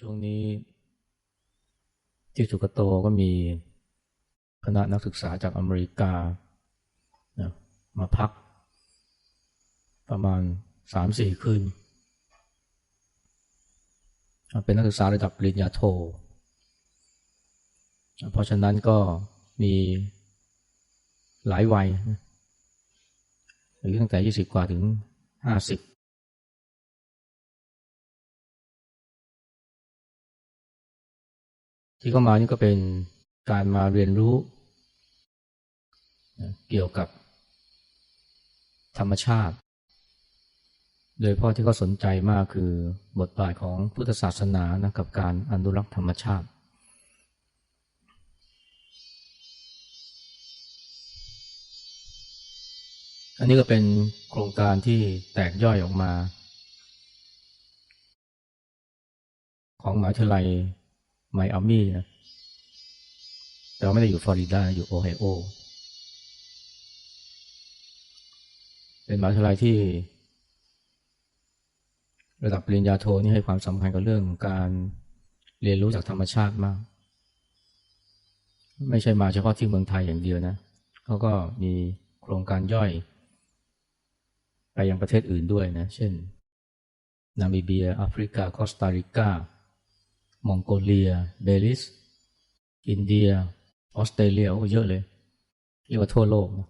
ช่วงนี้ ที่สุกโตก็มีคณะนักศึกษาจากอเมริกานะมาพัก ประมาณสามสี่คืน เป็นนักศึกษาระดับปริญญาโท เพราะฉะนั้นก็มีหลายวัยอายุตั้งแต่ยี่สิบกว่าถึงห้าสิบ ที่เข้ามานี่ก็เป็นการมาเรียนรู้เกี่ยวกับธรรมชาติ โดยพ่อที่เขาสนใจมากคือบทบาทของพุทธศาสนานะกับการอนุรักษ์ธรรมชาติอันนี้ก็เป็นโครงการที่แตกย่อยออกมา ของมหาวิทยาลัย ไมอามี่นะแต่ไม่ได้อยู่ฟลอริดาอยู่โอไฮโอ เป็นมหาวิทยาลัยที่ ระดับปริญญาโทนี่ให้ความสำคัญกับเรื่องการเรียนรู้จากธรรมชาติมาก ไม่ใช่มาเฉพาะที่เมืองไทยอย่างเดียวนะเขาก็มีโครงการย่อย ไปยังประเทศอื่นด้วยนะ เช่น นามิเบียแอฟริกา คอสตาริกา มองโกเลีย เบลิส อินเดีย ออสเตรเลียโอ้เยอะเลย เรียกว่าทั่วโลกนะ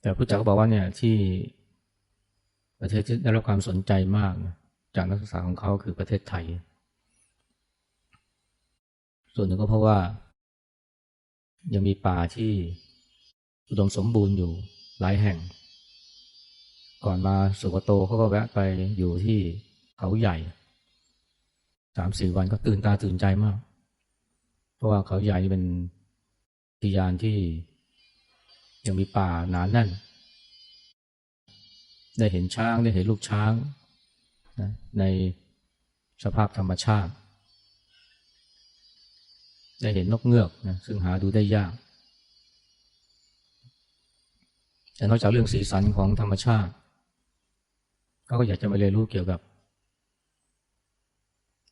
แต่ผู้จักก็บอกว่าเนี่ยที่ประเทศที่ได้รับความสนใจมากนะจากนักศึกษาของเขาคือประเทศไทย ส่วนหนึ่งก็เพราะว่า ยังมีป่าที่อุดมสมบูรณ์อยู่หลายแห่ง ก่อนมาสุกโตเขาก็แวะไปอยู่ที่เขาใหญ่ สามสี่วันก็ตื่นตาตื่นใจมาก เพราะว่าเขาใหญ่เป็นทิยานที่ยังมีป่าหนานแน่น ได้เห็นช้างได้เห็นลูกช้างนะในสภาพธรรมชาติ ได้เห็นนกเงือกนะซึ่งหาดูได้ยากแต่นอกจากเรื่องสีสันของธรรมชาติ ก็อยากจะมาเรียนรู้เกี่ยวกับ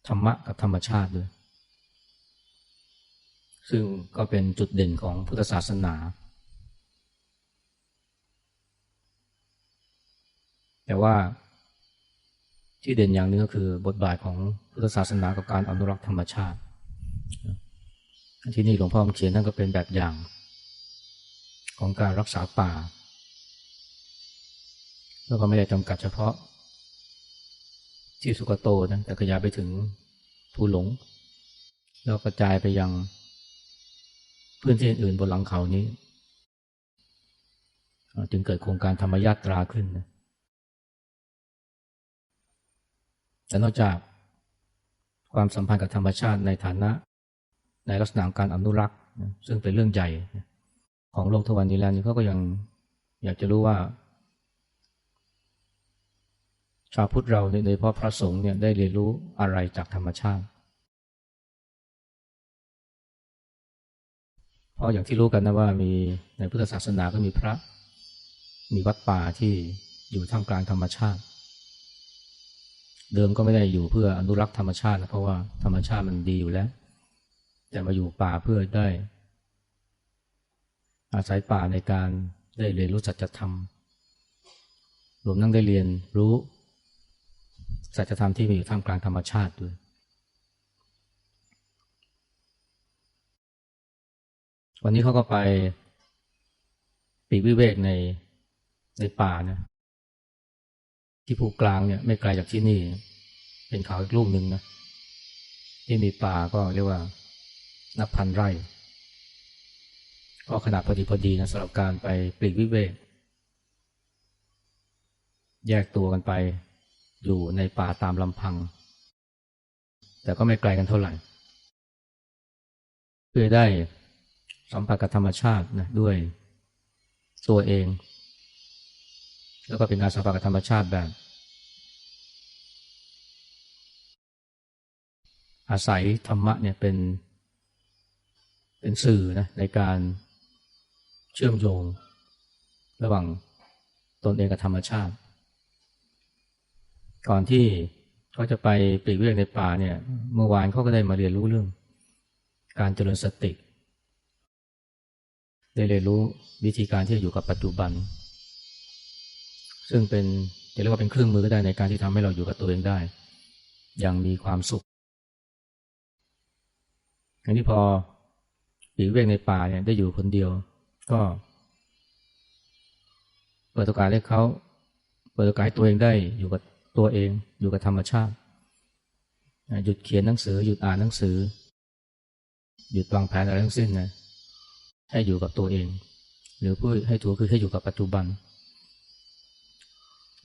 ธรรมะกับธรรมชาติด้วย ซึ่งก็เป็นจุดเด่นของพุทธศาสนา แต่ว่าที่เด่นอย่างนึงก็คือบทบาทของพุทธศาสนากับการอนุรักษ์ธรรมชาติ ที่นี่หลวงพ่อเขียนท่านก็เป็นแบบอย่างของการรักษาป่า แล้วก็ไม่ได้จำกัดเฉพาะ ที่สุกโตนะแต่ขยายไปถึงภูหลง แล้วกระจายไปยังพื้นที่อื่นบนหลังเขานี้ จึงเกิดโครงการธรรมยาตราขึ้นนะแต่นอกจากความสัมพันธ์กับธรรมชาติในฐานะ ในลักษณะการอนุรักษ์ ซึ่งเป็นเรื่องใหญ่ของโลกทุกวันนี้แล้วนี่เขาก็ยังอยากจะรู้ว่า ชาวพุทธเราโดยเฉพาะพระสงฆ์เนี่ยได้เรียนรู้อะไรจากธรรมชาติ เพราะอย่างที่รู้กันนะว่ามีในพุทธศาสนาก็มีพระ มีวัดป่าที่อยู่ท่ามกลางธรรมชาติ เดิมก็ไม่ได้อยู่เพื่ออนุรักษ์ธรรมชาตินะเพราะว่าธรรมชาติมันดีอยู่แล้ว แต่มาอยู่ป่าเพื่อได้ อาศัยป่าในการได้เรียนรู้สัจธรรมรวมทั้งได้เรียนรู้ สัจธรรมที่มีอยู่ท่ามกลางธรรมชาติด้วย วันนี้เขาก็ไปปีกวิเวกในในป่านะที่ภูกลางเนี่ยไม่ไกลจากที่นี่ เป็นเขาอีกลูกหนึ่งนะที่มีป่าก็เรียกว่า นับพันไร่ ก็ขนาดพอดีพอดีนะสำหรับการไปปลีกวิเวก แยกตัวกันไป อยู่ในป่าตามลำพัง แต่ก็ไม่ไกลกันเท่าไหร่ เพื่อได้สัมผัสกับธรรมชาตินะด้วยตัวเอง แล้วก็เป็นการสัมผัสกับธรรมชาติแบบ อาศัยธรรมะเนี่ยเป็น เป็นสื่อนะในการเชื่อมโยง ระหว่างตนเองกับธรรมชาติ ก่อนที่เขาจะไปปลีกเวกในป่าเนี่ย เมื่อวานเขาก็ได้มาเรียนรู้เรื่อง การเจริญสติ ได้เรียนรู้วิธีการที่จะอยู่กับปัจจุบัน ซึ่งเป็นจะเรียกว่าเป็นเครื่องมือก็ได้ในการที่ทำให้เราอยู่กับตัวเองได้ อย่างมีความสุขอย่างที่พอปลีกเวกในป่าเนี่ยได้อยู่คนเดียว ก็เปิดโอกาสให้เขาเปิดโอกาสให้ตัวเองได้อยู่กับ ตัวเอง อยู่กับธรรมชาติ หยุดเขียนหนังสือ หยุดอ่านหนังสือ หยุดวางแผนอะไรทั้งสิ้นนะให้อยู่กับตัวเอง หรือพูดให้ถูกคือให้อยู่กับปัจจุบัน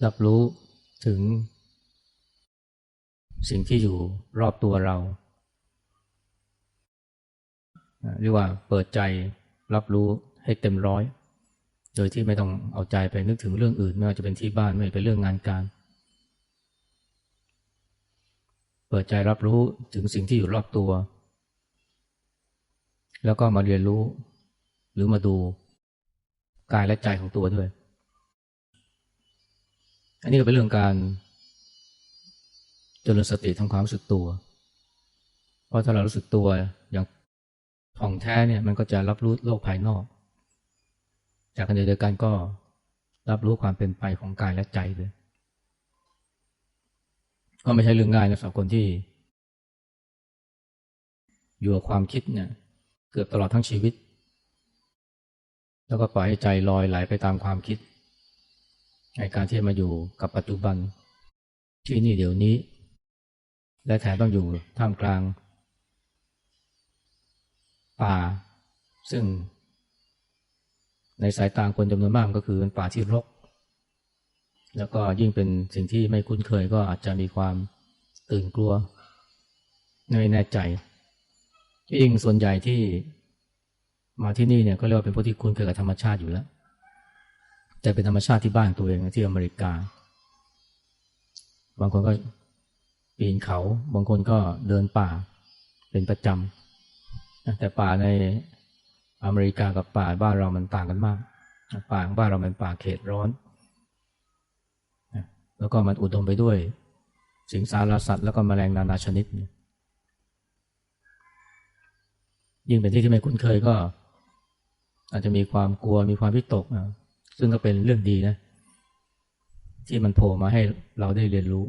รับรู้ถึง สิ่งที่อยู่รอบตัวเราเรียกว่าเปิดใจรับรู้ให้เต็มร้อย โดยที่ไม่ต้องเอาใจไปนึกถึงเรื่องอื่น ไม่ว่าจะเป็นที่บ้านไม่ว่าเป็นเรื่องงานการ เปิดใจรับรู้ถึงสิ่งที่อยู่รอบตัว แล้วก็มาเรียนรู้ หรือมาดูกายและใจของตัวด้วย อันนี้ก็เป็นเรื่องการเจริญสติทำความรู้สึกตัว เพราะถ้าเรารู้สึกตัวอย่างท่องแท้เนี่ยมันก็จะรับรู้โลกภายนอก จากกันเดียวกันก็รับรู้ความเป็นไปของกายและใจด้วย ก็ไม่ใช่เรื่องง่ายนะสำหรับคนที่ อยู่กับความคิดเนี่ย เกือบตลอดทั้งชีวิต แล้วก็ปล่อยให้ใจลอยไหลไปตามความคิดในการที่มาอยู่กับปัจจุบัน ที่นี่เดี๋ยวนี้ และแถมต้องอยู่ท่ามกลาง ป่า ซึ่ง ในสายตาคนจำนวนมากก็คือเป็นป่าที่รก แล้วก็ยิ่งเป็นสิ่งที่ไม่คุ้นเคยก็อาจจะมีความตื่นกลัวไม่แน่ใจยิ่งส่วนใหญ่ที่มาที่นี่เนี่ยก็เรียกว่าเป็นพวกที่คุ้นเคยกับธรรมชาติอยู่แล้ว แต่เป็นธรรมชาติที่บ้านตัวเองที่อเมริกา บางคนก็ปีนเขา บางคนก็เดินป่าเป็นประจำแต่ป่าในอเมริกากับป่าบ้านเรามันต่างกันมาก ป่าของบ้านเราเป็นป่าเขตร้อน แล้วก็มันอุดมไปด้วย สิงสารสัตว์แล้วก็แมลงนานาชนิด ยิ่งเป็นที่ที่ไม่คุ้นเคยก็ อาจจะมีความกลัวมีความวิตกนะซึ่งก็เป็นเรื่องดีนะ ที่มันโผล่มาให้เราได้เรียนรู้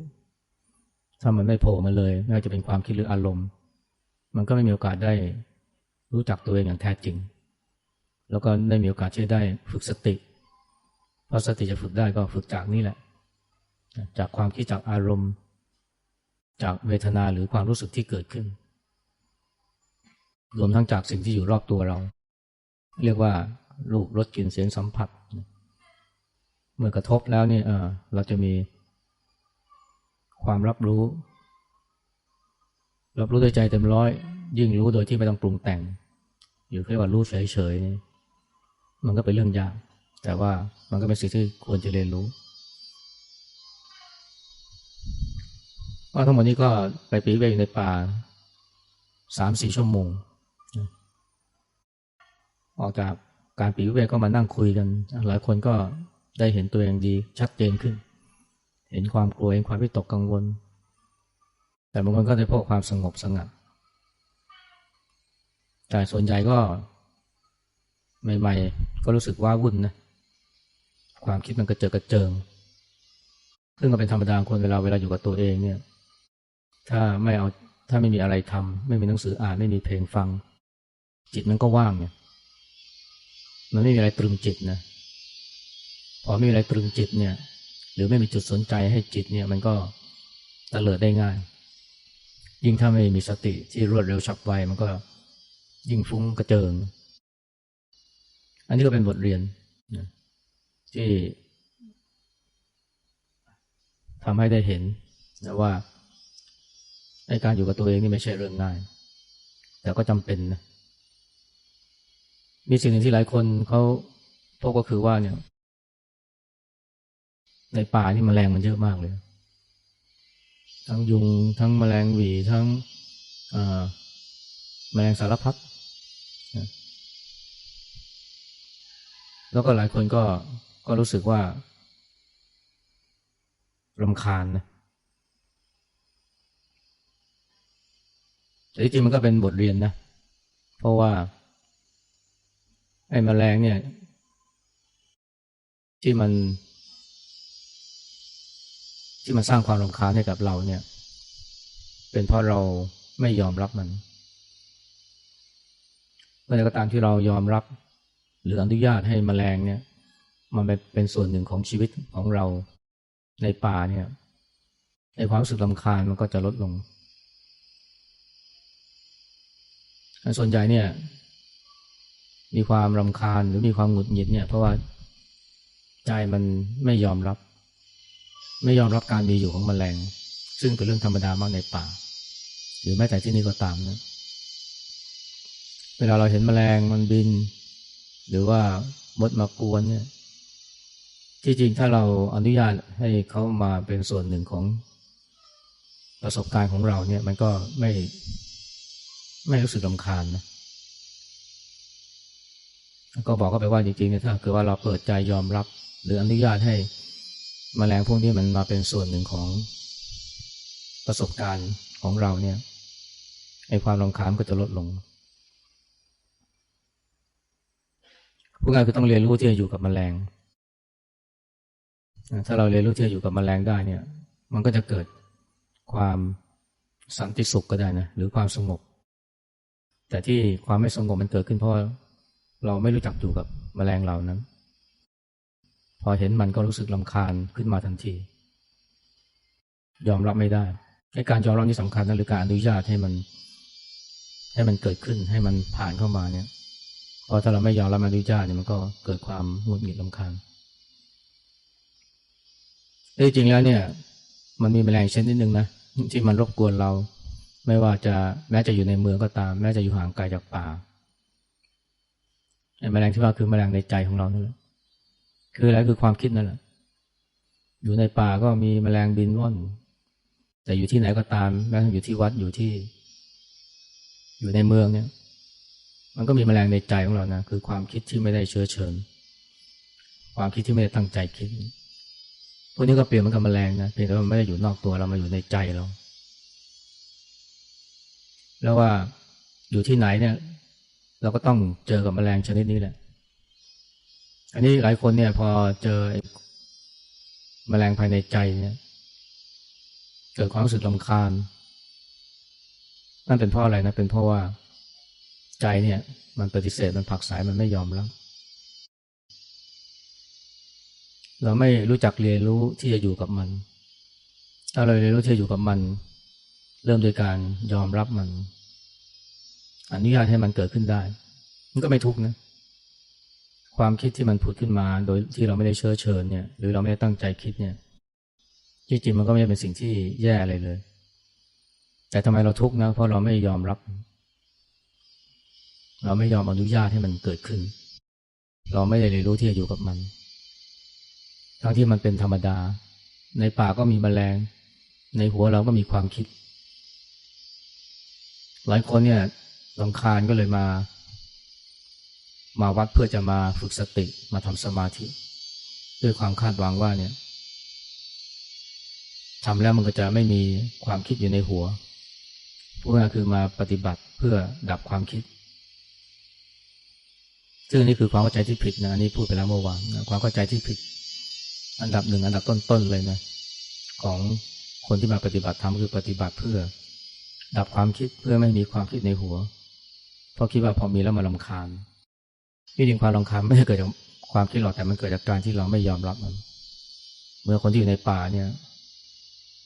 ถ้ามันไม่โผล่มาเลยไม่ว่าจะเป็นความคิดหรืออารมณ์ มันก็ไม่มีโอกาสได้รู้จักตัวเองอย่างแท้จริง แล้วก็ได้มีโอกาสที่ได้ฝึกสติ เพราะสติจะฝึกได้ก็ฝึกจากนี่แหละ จากความคิดจากอารมณ์ จากเวทนาหรือความรู้สึกที่เกิดขึ้น รวมทั้งจากสิ่งที่อยู่รอบตัวเรา เรียกว่ารูปรสกลิ่นเสียงสัมผัส เมื่อกระทบแล้วเนี่ยเราจะมีความรับรู้ รับรู้ด้วยใจเต็มร้อย ยิ่งรู้โดยที่ไม่ต้องปรุงแต่ง อยู่เรียกว่ารู้เฉยๆมันก็เป็นเรื่องยาก แต่ว่ามันก็เป็นสิ่งที่ควรจะเรียนรู้ ว่าทั้งหมดนี้ก็ไปปีเวกในป่าสามสี่ชั่วโมง ออกจากการปีเวกก็มานั่งคุยกัน หลายคนก็ได้เห็นตัวเองดีชัดเจนขึ้น เห็นความกลัวเห็นความวิตกกังวล แต่บางคนก็ได้พบความสงบสงัดแต่ส่วนใหญ่ก็ใหม่ๆ ก็รู้สึกว่าวุ่นนะความคิดมันกระเจิดกระเจิง ซึ่งก็เป็นธรรมดาคนเวลาเวลาอยู่กับตัวเองเนี่ย ถ้าไม่เอาถ้าไม่มีอะไรทำไม่มีหนังสืออ่านไม่มีเพลงฟัง จิตมันก็ว่างเนี่ยมันไม่มีอะไรตรึงจิตนะพอไม่มีอะไรตรึงจิตเนี่ย หรือไม่มีจุดสนใจให้จิตเนี่ยมันก็ตะเลิดได้ง่าย ยิ่งถ้าไม่มีสติที่รวดเร็วฉับไวมันก็ยิ่งฟุ้งกระเจิง อันนี้ก็เป็นบทเรียนที่ทำให้ได้เห็นนะว่า ในการอยู่กับตัวเองนี่ไม่ใช่เรื่องง่าย แต่ก็จำเป็นนะมีสิ่งหนึ่งที่หลายคนเขาพบก็คือว่าเนี่ย ในป่านี่มแมลงมันเยอะมากเลย ทั้งยุงทั้งแมลงหวีทั้งแมลงสารพัดแล้วก็หลายคนก็ก็รู้สึกว่ารำคาญนะ แต่ที่จริงมันก็เป็นบทเรียนนะ เพราะว่า ไอ้แมลงเนี่ย ที่มัน ที่มันสร้างความรำคาญให้กับเราเนี่ย เป็นเพราะเราไม่ยอมรับมันเมื่อใดก็ตามที่เรายอมรับ หรืออนุญาตให้แมลงเนี่ย มันเป็นส่วนหนึ่งของชีวิตของเราในป่าเนี่ยในความรู้สึกลำคาญมันก็จะลดลง ส่วนใหญ่เนี่ย มีความรำคาญหรือมีความหงุดหงิดเนี่ย เพราะว่าใจมันไม่ยอมรับ ไม่ยอมรับการมีอยู่ของแมลง ซึ่งเป็นเรื่องธรรมดามากในป่า หรือแม้แต่ที่นี่ก็ตามนะเวลาเราเห็นแมลงมันบิน หรือว่ามดมากวนเนี่ย ที่จริงถ้าเราอนุญาตให้เขามาเป็นส่วนหนึ่งของประสบการณ์ของเราเนี่ย มันก็ไม่ ไม่รู้สึกลำคาญนะก็บอกก็ไปว่าจริงๆเนี่ยถ้าคือว่าเราเปิดใจยอมรับ หรืออนุญาตให้มแมลงพวกนี้มันมาเป็นส่วนหนึ่งของประสบการณ์ของเราเนี่ยไอ้ความรำคาญก็จะลดลงผู้งานคือต้องเรียนรู้ที่จะอยู่กับมแมลง ถ้าเราเรียนรู้ที่จะอยู่กับมแมลงได้เนี่ย มันก็จะเกิดความสันติสุขก็ได้นะหรือความสงบ แต่ที่ความไม่สงบมันเกิดขึ้นเพราะเราไม่รู้จักอยู่กับมแมลงเหล่านั้น พอเห็นมันก็รู้สึกลำคาญขึ้นมาทันที ยอมรับไม่ได้ในการยอมรับนี่สำคัญนะหรือการอนุญาตให้มัน ให้มันเกิดขึ้นให้มันผ่านเข้ามาเนี่ยพอถ้าเราไม่ยอมรับอนุญาตเนี่ยมันก็เกิดความหงุดหงิดลำคาญจริงแล้วเนี่ย มันมีแมลงชนิดหนึ่งนะที่มันรบกวนเรา ไม่ว่าจะแม้จะอยู่ในเมืองก็ตาม แม้จะอยู่ห่างไกลจากป่าแมลงที่ว่าคือแมลงในใจของเรานั่นแหละคืออะไรคือความคิดนั่นแหละ อยู่ในป่าก็มีแมลงบินว่อน แต่อยู่ที่ไหนก็ตาม แม้อยู่ที่วัดอยู่ที่ อยู่ในเมืองเนี่ย มันก็มีแมลงในใจของเรานะคือความคิดที่ไม่ได้เชื้อเชิญ ความคิดที่ไม่ได้ตั้งใจคิดพวกนี้ก็เปลี่ยนมันกับแมลงนะเพียงแต่ว่ามันไม่ได้อยู่นอกตัวเรามาอยู่ในใจเรา แล้วว่าอยู่ที่ไหนเนี่ย เราก็ต้องเจอกับแมลงชนิดนี้แหละ อันนี้หลายคนเนี่ย พอเจอแมลงภายในใจเนี่ย เกิดความรู้สึกลำคาญ นั่นเป็นเพราะอะไรนะ เป็นเพราะว่าใจเนี่ย มันปฏิเสธมันผักสายมันไม่ยอมรับเราไม่รู้จักเรียนรู้ที่จะอยู่กับมัน ถ้าเราเรียนรู้ที่จะอยู่กับมัน เริ่มโดยการยอมรับมันอนุญาตให้มันเกิดขึ้นได้ มันก็ไม่ทุกข์นะ ความคิดที่มันผุดขึ้นมา โดยที่เราไม่ได้เชื้อเชิญเนี่ย หรือเราไม่ได้ตั้งใจคิดเนี่ย จริงๆมันก็ไม่ได้เป็นสิ่งที่แย่อะไรเลย แต่ทำไมเราทุกข์นะ เพราะเราไม่ยอมรับ เราไม่ยอมอนุญาตให้มันเกิดขึ้น เราไม่ได้เรียนรู้ที่จะอยู่กับมัน ทั้งที่มันเป็นธรรมดา ในป่าก็มีแมลง ในหัวเราก็มีความคิด หลายคนเนี่ยลำคาญก็เลยมา มาวัดเพื่อจะมาฝึกสติมาทำสมาธิ ด้วยความคาดหวังว่าเนี่ยทำแล้วมันก็จะไม่มีความคิดอยู่ในหัวพูดง่ายคือมาปฏิบัติเพื่อดับความคิด ซึ่งนี่คือความเข้าใจที่ผิดนะอันนี้พูดไปแล้วเมื่อวานความเข้าใจที่ผิด อันดับหนึ่งอันดับต้นๆเลยนะของคนที่มาปฏิบัติธรรมคือปฏิบัติเพื่อ ดับความคิดเพื่อไม่มีความคิดในหัว เพราะคิดว่าพอมีแล้วมันลำคาญที่จริงความลำคาญไม่ได้เกิดจากความคิดหรอกแต่มันเกิดจากการที่เราไม่ยอมรับมัน เมื่อคนที่อยู่ในป่าเนี่ย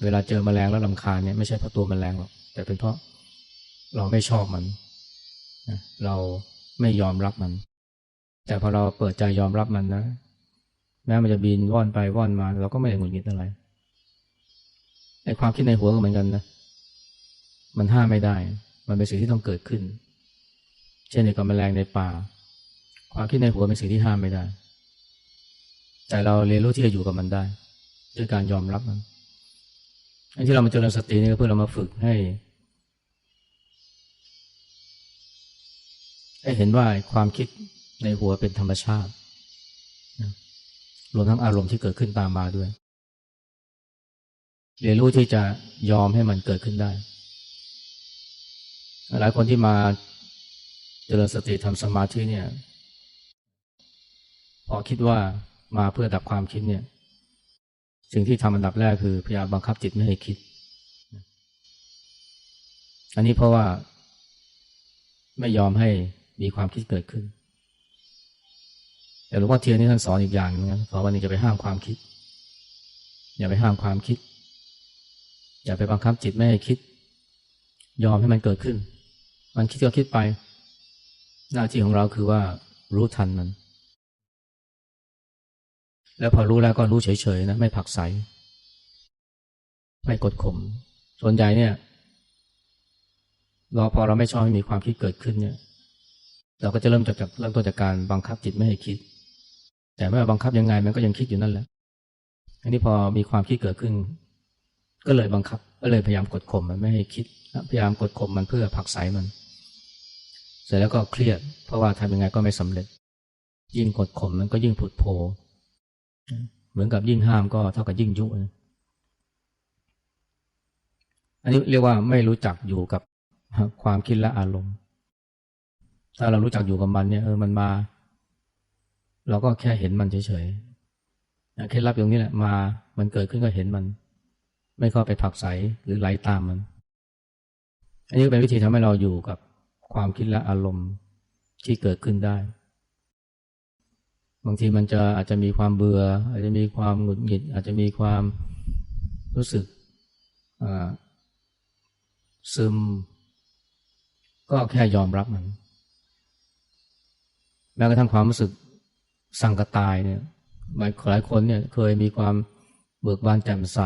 เวลาเจอแมลงแล้วลำคาญเนี่ยไม่ใช่เพราะตัวแมลงหรอกแต่เป็นเพราะเราไม่ชอบมันเราไม่ยอมรับมัน แต่พอเราเปิดใจยอมรับมันนะแม้มันจะบินว่อนไปว่อนมา เราก็ไม่ได้หงุดหงิดอะไรไอ้ความคิดในหัวก็เหมือนกันนะ มันห้ามไม่ได้ มันเป็นสิ่งที่ต้องเกิดขึ้น เช่นในกับแมลงในป่า ความคิดในหัวเป็นสิ่งที่ห้ามไม่ได้ แต่เราเรียนรู้ที่จะอยู่กับมันได้ ด้วยการยอมรับมันอันที่เรามาเจริญสตินี่ก็เพื่อเรามาฝึกให้ให้เห็นว่าความคิดในหัวเป็นธรรมชาติรวมทั้งอารมณ์ที่เกิดขึ้นตามมาด้วย เรียนรู้ที่จะยอมให้มันเกิดขึ้นได้ หลายคนที่มาเจริญสติทำสมาธิเนี่ย พอคิดว่ามาเพื่อดับความคิดเนี่ย สิ่งที่ทำอันดับแรกคือพยายามบังคับจิตไม่ให้คิด อันนี้เพราะว่าไม่ยอมให้มีความคิดเกิดขึ้น แต่หลวงพ่อเทียนนี่ท่านสอนอีกอย่างนึงนะสอนวันนี้จะไปห้ามความคิด อย่าไปห้ามความคิด อย่าไปบังคับจิตไม่ให้คิด ยอมให้มันเกิดขึ้น มันคิดก็คิดไป หน้าที่ของเราคือว่ารู้ทันมัน แล้วพอรู้แล้วก็รู้เฉยๆนะไม่ผักใส ไม่กดข่มส่วนใหญ่เนี่ยเราพอเราไม่ชอบให้มีความคิดเกิดขึ้นเนี่ย เราก็จะเริ่มจากเริ่มต้นจากการบังคับจิตไม่ให้คิด แต่ไม่ว่าบังคับยังไงมันก็ยังคิดอยู่นั่นแหละอันนี้พอมีความคิดเกิดขึ้น ก็เลยบังคับ ก็เลยพยายามกดข่มมันไม่ให้คิด พยายามกดข่มมันเพื่อผักไสมัน สร็จแล้วก็เครียด เพราะว่าทำยังไงก็ไม่สำเร็จ ยิ่งกดข่มมันก็ยิ่งผุดโผเหมือนกับยิ่งห้ามก็เท่ากับยิ่งยุอันนี้เรียกว่าไม่รู้จักอยู่กับความคิดและอารมณ์ ถ้าเรารู้จักอยู่กับมันเนี่ยเออมันมา เราก็แค่เห็นมันเฉยๆเคล็ดลับอย่างนี้แหละมา มันเกิดขึ้นก็เห็นมัน ไม่เข้าไปผักไสหรือไหลตามมัน อันนี้เป็นวิธีทำให้เราอยู่กับ ความคิดและอารมณ์ที่เกิดขึ้นได้ บางทีมันจะอาจจะมีความเบื่อ อาจจะมีความหงุดหงิด อาจจะมีความรู้สึกซึม ก็แค่ยอมรับมัน แม้กระทั่งความรู้สึกสั่งกระตายเนี่ยหลายหลายคนเนี่ยเคยมีความเบิกบานแจ่มใส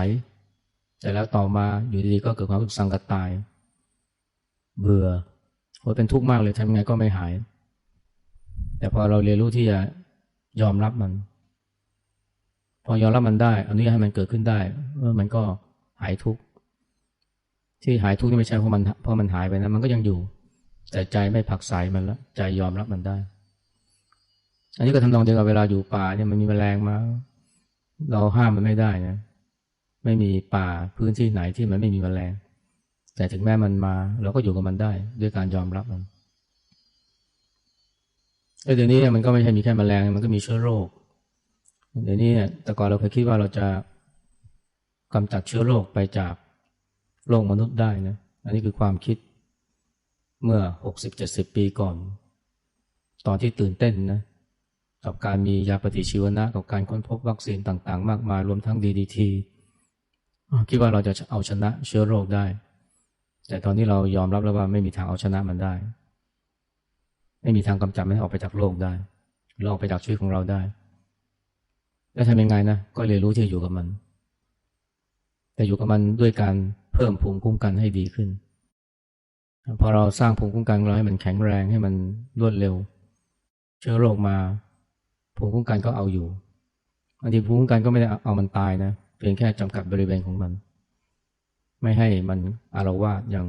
แต่แล้วต่อมาอยู่ดีๆก็เกิดความรู้สึกสั่งกระตาย เบื่อ โหเป็นทุกข์มากเลยทำยังไงก็ไม่หาย แต่พอเราเรียนรู้ที่จะยอมรับมัน พอยอมรับมันได้อันนี้ให้มันเกิดขึ้นได้เออมันก็หายทุกข์ที่หายทุกข์นี่ไม่ใช่เพราะมันเพราะมันหายไปนะมันก็ยังอยู่ แต่ใจไม่ผักใสมันแล้วใจยอมรับมันได้ อันนี้ก็ทำนองเดียวกับเวลาอยู่ป่าเนี่ยมันมีแมลงมา เราห้ามมันไม่ได้นะไม่มีป่าพื้นที่ไหนที่มันไม่มีแมลง แต่ถึงแม้มันมาเราก็อยู่กับมันได้ ด้วยการยอมรับมันเดี๋ยวนี้มันก็ไม่ใช่มีแค่แมลงมันก็มีเชื้อโรค เดี๋ยวนี้แต่ก่อนเราเคยคิดว่าเราจะกำจัดเชื้อโรคไปจากโลกมนุษย์ได้นะอันนี้คือความคิดเมื่อหกสิบเจ็ดสิบปีก่อน ตอนที่ตื่นเต้นนะกับการมียาปฏิชีวนะกับการค้นพบวัคซีนต่าง ๆ มากมายรวมทั้งดีดีทีคิดว่าเราจะเอาชนะเชื้อโรคได้ แต่ตอนนี้เรายอมรับแล้วว่าไม่มีทางเอาชนะมันได้ ไม่มีทางกำจัดมันออกไปจากโลกได้หรือออกไปจากชีวิตของเราได้ แล้วทำยังไงนะก็เรียนรู้ที่อยู่กับมัน แต่อยู่กับมันด้วยการเพิ่มภูมิคุ้มกันให้ดีขึ้นพอเราสร้างภูมิคุ้มกันเราให้มันแข็งแรงให้มันรวดเร็ว เชื้อโรคมาภูมิคุ้มกันก็เอาอยู่บางทีภูมิคุ้มกันก็ไม่ได้เอามันตายนะเพียงแค่จำกัดบริเวณของมัน ไม่ให้มันอารวาสอย่าง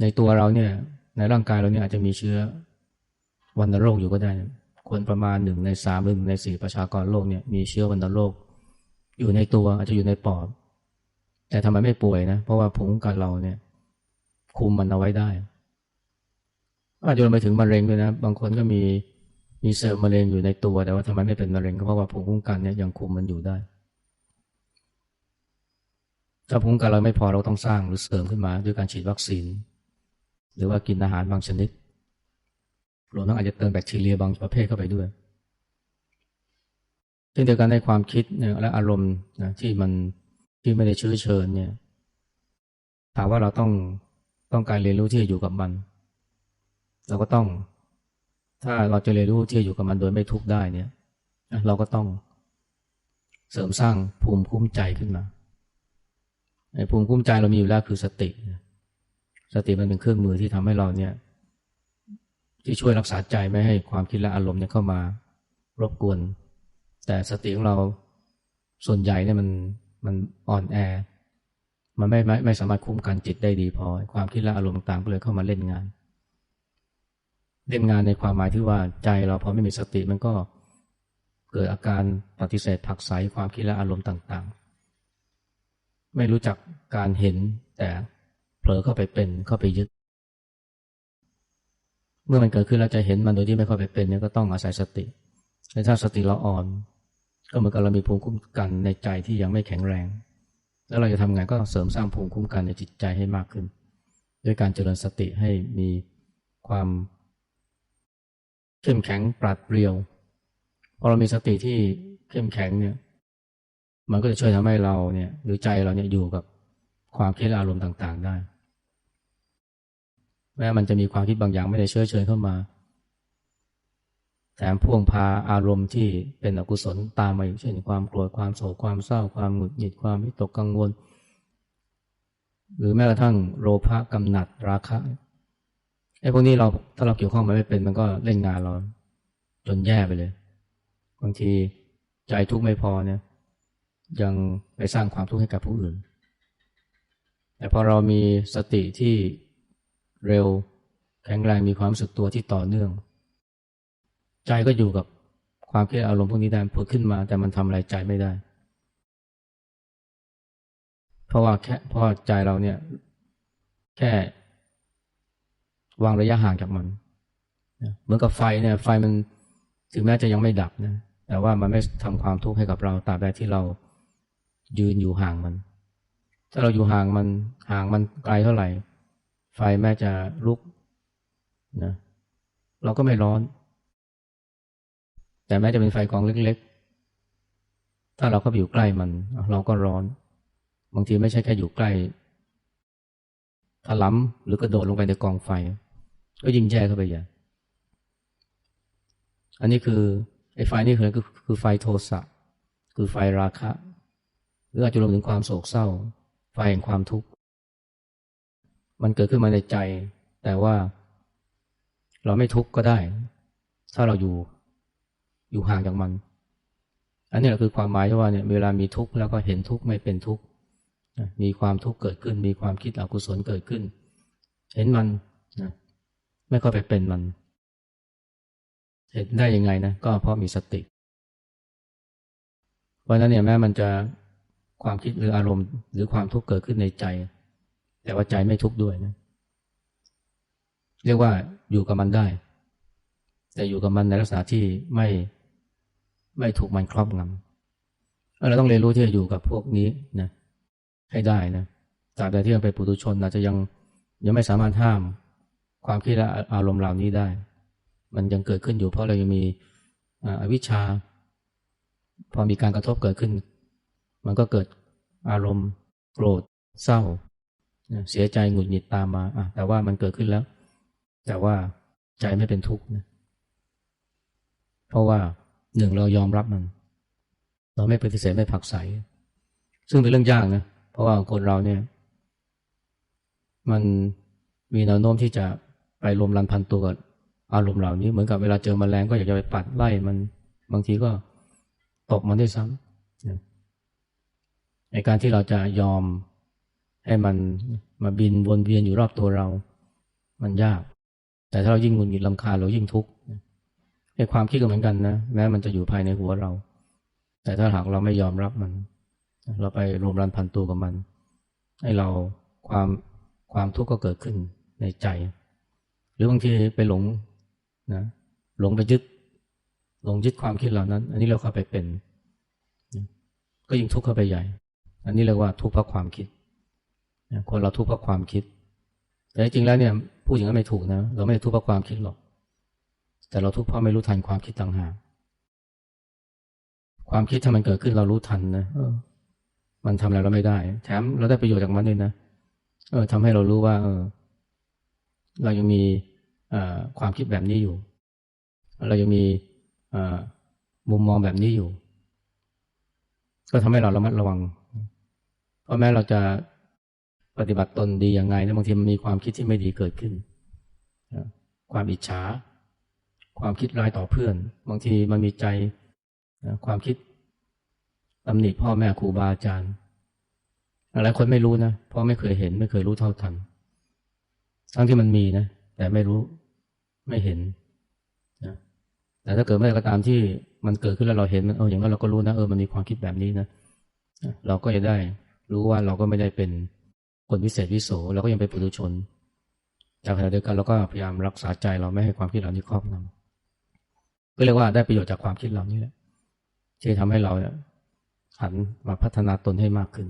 ในตัวเราเนี่ย ในร่างกายเราเนี่ยอาจจะมีเชื้อวัณโรคอยู่ก็ได้ คนประมาณหนึ่งในสามหรือหนึ่งในสี่ประชากรโลกเนี่ยมีเชื้อวัณโรค อยู่ในตัวอาจจะอยู่ในปอด แต่ทำไมไม่ป่วยนะ เพราะว่าภูมิคุ้มกันเราเนี่ย คุมมันเอาไว้ได้อาจจะไปถึงมะเร็งด้วยนะ บางคนก็มีมีเซลล์มะเร็งอยู่ในตัว แต่ว่าทำไมไม่เป็นมะเร็งก็เพราะว่าภูมิคุ้มกันเนี่ยยังคุมมันอยู่ได้ ถ้าภูมิคุ้มกันเราไม่พอเราต้องสร้างหรือเสริมขึ้นมาด้วยการฉีดวัคซีน หรือว่ากินอาหารบางชนิดรวมทั้งอาจจะเติมแบคทีเรียบางประเภทเข้าไปด้วยเช่นเดียวกันในความคิดและอารมณ์นะที่มันที่ไม่ได้เชื้อเชิญเนี่ยถามว่าเราต้องต้องการเรียนรู้ที่จะอยู่กับมัน เราก็ต้อง ถ้าเราจะเรียนรู้ที่จะอยู่กับมันโดยไม่ทุกข์ได้เนี่ย เราก็ต้องเสริมสร้างภูมิคุ้มใจขึ้นมา ภูมิคุ้มใจเรามีอยู่แล้วคือสติ สติมันเป็นเครื่องมือที่ทำให้เราเนี่ย ที่ช่วยรักษาใจไม่ให้ความคิดและอารมณ์เนี่ยเข้ามารบกวน แต่สติของเราส่วนใหญ่เนี่ยมันมันอ่อนแอ มันไม่ไม่ไม่สามารถคุ้มกันจิตได้ดีพอ ความคิดและอารมณ์ต่างๆก็เลยเข้ามาเล่นงาน เล่นงานในความหมายที่ว่าใจเราพอไม่มีสติมันก็เกิดอาการปฏิเสธผักใสความคิดและอารมณ์ต่างๆ ไม่รู้จักการเห็น แต่เผลอเข้าไปเป็นเข้าไปยึด เมื่อมันเกิดขึ้นแล้วจะเห็นมันโดยที่ไม่เข้าไปเป็นเนี่ยก็ต้องอาศัยสติแต่ถ้าสติเราอ่อน ก็เหมือนกับเรามีภูมิคุ้มกันในใจที่ยังไม่แข็งแรง แล้วเราจะทำไงก็เสริมสร้างภูมิคุ้มกันในจิตใจให้มากขึ้น ด้วยการเจริญสติให้มีความเข้มแข็งปราดเปรียวพอเรามีสติที่เข้มแข็งเนี่ย มันก็จะช่วยทำให้เราเนี่ยหรือใจเราเนี่ยอยู่กับความคิดอารมณ์ต่างๆได้ แม้มันจะมีความคิดบางอย่างไม่ได้เชื้อเชิญเข้ามา แถมพ่วงพาอารมณ์ที่เป็นอกุศลตามมาอยู่เช่นความโกรธความโศกความเศร้า ความหงุดหงิดความวิตกกังวล หรือแม้กระทั่งโลภะกำหนัดราคะไอ้พวกนี้เราถ้าเราเกี่ยวข้องมันไม่เป็นมันก็เล่นงานเราจนแย่ไปเลย บางทีใจทุกข์ไม่พอเนี่ย ยังไปสร้างความทุกข์ให้กับผู้อื่น แต่พอเรามีสติที่เร็วแข็งแรงมีความรู้สึกตัวที่ต่อเนื่อง ใจก็อยู่กับความคิดอารมณ์พวกนี้ได้ผุดขึ้นมา แต่มันทำอะไรใจไม่ได้ เพราะว่าแค่เพราะใจเราเนี่ย แค่วางระยะห่างจากมันเหมือนกับไฟเนี่ย ไฟมันถึงแม้จะยังไม่ดับนะแต่ว่ามันไม่ทำความทุกข์ให้กับเราตราบใดที่เรา ยืนอยู่ห่างมัน ถ้าเราอยู่ห่างมันห่างมันไกลเท่าไหร่ ไฟแม้จะลุกนะเราก็ไม่ร้อน แต่แม้จะเป็นไฟกองเล็กๆ ถ้าเราเข้าไปอยู่ใกล้มัน เราก็ร้อน บางทีไม่ใช่แค่อยู่ใกล้ถลำหรือกระโดดลงไปในกองไฟ ก็ยิ่งแย่เข้าไปใหญ่อันนี้คือไอ้ไฟนี่คือคือไฟโทสะคือไฟราคะ หรืออาจจะรวมถึงความโศกเศร้าไฟแห่งความทุกข์ มันเกิดขึ้นมาในใจ แต่ว่า เราไม่ทุกข์ก็ได้ ถ้าเราอยู่อยู่ห่างจากมัน อันนี้แหละคือความหมายที่ว่าเนี่ยเวลามีทุกข์แล้วก็เห็นทุกข์ไม่เป็นทุกข์มีความทุกข์เกิดขึ้น มีความคิดอกุศลเกิดขึ้น เห็นมันนะไม่ค่อยไปเป็นมัน เห็นได้ยังไงนะก็เพราะมีสติ เพราะนั้นเนี่ยแม้มันจะ ความคิดหรืออารมณ์ หรือความทุกข์เกิดขึ้นในใจ แต่ว่าใจไม่ทุกข์ด้วยนะ เรียกว่าอยู่กับมันได้ แต่อยู่กับมันในลักษณะที่ไม่ไม่ถูกมันครอบงำเราต้องเรียนรู้ที่จะอยู่กับพวกนี้นะให้ได้นะตราบใดที่ยังเป็นปุถุชนอาจจะยังยังไม่สามารถห้าม ความคิดและอารมณ์เหล่านี้ได้ มันยังเกิดขึ้นอยู่เพราะเรายังมีอวิชชา พอมีการกระทบเกิดขึ้น มันก็เกิดอารมณ์ โกรธ เศร้า เสียใจหงุดหงิดตามมาอะแต่ว่ามันเกิดขึ้นแล้ว แต่ว่าใจไม่เป็นทุกข์นะเพราะว่าหนึ่งเรายอมรับมัน เราไม่ปฏิเสธไม่ผักใส ซึ่งเป็นเรื่องยากนะเพราะว่าคนเราเนี่ย มันมีแนวโน้มที่จะไปรวมรันพันตัวกับอารมณ์เหล่านี้เหมือนกับเวลาเจอมแมลงก็อยากจะไปปัดไล่มันบางทีก็ตกมันได้ซ้ำ ในการที่เราจะยอมให้มันมาบินวนเวียนอยู่รอบตัวเรา มันยาก แต่ถ้าเรายิ่งงุนหงิดลำคาเรายิ่งทุกข์ในความคิดก็เหมือนกันนะ แม้มันจะอยู่ภายในหัวเรา แต่ถ้าหากเราไม่ยอมรับมัน เราไปรวมรันพันตัวกับมัน ให้เราความความทุกข์ก็เกิดขึ้นในใจ หรือบางทีไปหลงนะหลงไปยึด หลงยึดความคิดเหล่านั้น อันนี้เราเข้าไปเป็น ก็ยิ่งทุกข์เข้าไปใหญ่ อันนี้เรียกว่าทุกข์เพราะความคิดคนเราทุกข์เพราะความคิด แต่จริงแล้วเนี่ยพูดอย่างนั้นไม่ถูกนะ เราไม่ทุกข์เพราะความคิดหรอก แต่เราทุกข์เพราะไม่รู้ทันความคิดต่างหากความคิดถ้ามันเกิดขึ้นเรารู้ทันนะเออมันทำอะไรเราไม่ได้ แถมเราได้ประโยชน์จากมันด้วยนะเออทำให้เรารู้ว่า เออ เรายังมีความคิดแบบนี้อยู่ เรายังมีมุมมองแบบนี้อยู่ ก็ทำให้เราระมัดระวัง เพราะแม้เราจะปฏิบัติตนดียังไงนะบางทีมันมีความคิดที่ไม่ดีเกิดขึ้น ความอิจฉา ความคิดร้ายต่อเพื่อน บางทีมันมีใจความคิดตำหนิพ่อแม่ครูบาอาจารย์หลายคนไม่รู้นะเพราะไม่เคยเห็น ไม่เคยรู้เท่าทันทั้งที่มันมีนะแต่ไม่รู้ไม่เห็นนะแต่ถ้าเกิดเมื่อก็ตามที่มันเกิดขึ้นแล้วเราเห็นมันเอออย่างนั้นเราก็รู้นะเออมันมีความคิดแบบนี้นะเราก็จะได้ รู้ว่าเราก็ไม่ได้เป็นคนวิเศษวิโสเราก็ยังเป็นปุถุชนจากขณะเดียวกันเราก็พยายามรักษาใจเราไม่ให้ความคิดเหล่านี้ครอบงำก็เรียกว่าได้ประโยชน์จากความคิดเหล่านี้แหละที่ทำให้เราเนี่ยหันมาพัฒนาตนให้มากขึ้น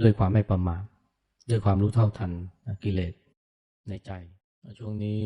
ด้วยความไม่ประมาทด้วยความรู้เท่าทันกิเลสในใจ ช่วงนี้